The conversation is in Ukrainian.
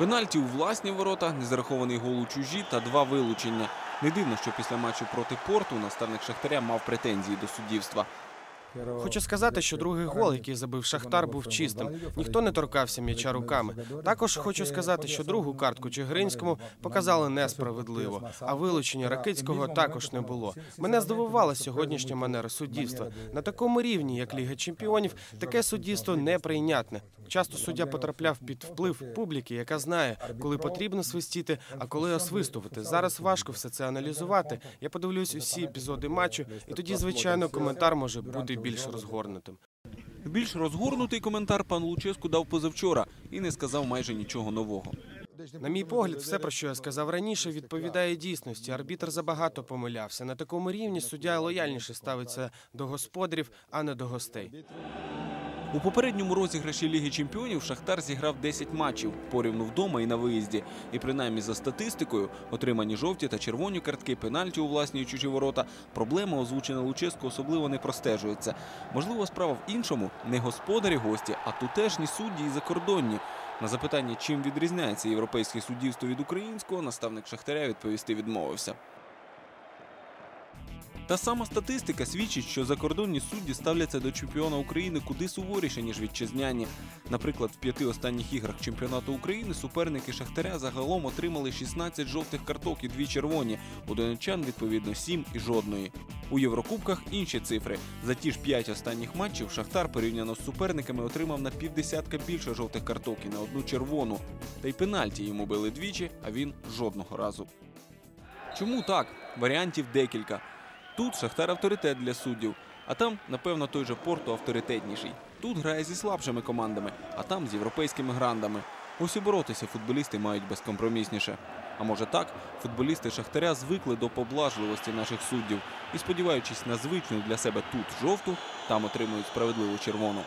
Пенальті у власні ворота, незарахований гол у чужі та два вилучення. Не дивно, що після матчу проти порту наставник Шахтаря мав претензії до суддівства. Хочу сказати, що другий гол, який забив Шахтар, був чистим. Ніхто не торкався м'яча руками. Також хочу сказати, що другу картку Чигиринському показали несправедливо, а вилучення Ракицького також не було. Мене здивувала сьогоднішня манера суддівства. На такому рівні, як Ліга Чемпіонів, таке суддівство неприйнятне. Часто суддя потрапляв під вплив публіки, яка знає, коли потрібно свистіти, а коли освистувати. Зараз важко все це аналізувати. Я подивлюсь усі епізоди матчу, і тоді, звичайно, коментар може бути більш розгорнутим. Більш розгорнутий коментар пан Луческу дав позавчора і не сказав майже нічого нового. На мій погляд, все, про що я сказав раніше, відповідає дійсності. Арбітр забагато помилявся. На такому рівні суддя лояльніше ставиться до господарів, а не до гостей. У попередньому розіграші Ліги Чемпіонів Шахтар зіграв 10 матчів порівну вдома і на виїзді. І принаймні за статистикою, отримані жовті та червоні картки, пенальті у власні чужі ворота, проблема озвучена Луческу особливо не простежується. Можливо, справа в іншому не господарі гості, а тутешні судді і закордонні. На запитання, чим відрізняється європейське суддівство від українського, наставник Шахтаря відповісти відмовився. Та сама статистика свідчить, що закордонні судді ставляться до чемпіона України куди суворіше, ніж вітчизняні. Наприклад, в п'яти останніх іграх чемпіонату України суперники Шахтаря загалом отримали 16 жовтих карток і дві червоні. У донеччан, відповідно, 7 і жодної. У Єврокубках інші цифри. За ті ж п'ять останніх матчів Шахтар порівняно з суперниками отримав на півдесятка більше жовтих карток і на одну червону. Та й пенальті йому били двічі, а він жодного разу. Чому так? Варіантів декілька. Тут Шахтар авторитет для суддів, а там, напевно, той же Порту авторитетніший. Тут грає зі слабшими командами, а там з європейськими грандами. Ось і боротися футболісти мають безкомпромісніше. А може так, футболісти Шахтаря звикли до поблажливості наших суддів і, сподіваючись на звичну для себе тут жовту, там отримують справедливу червону.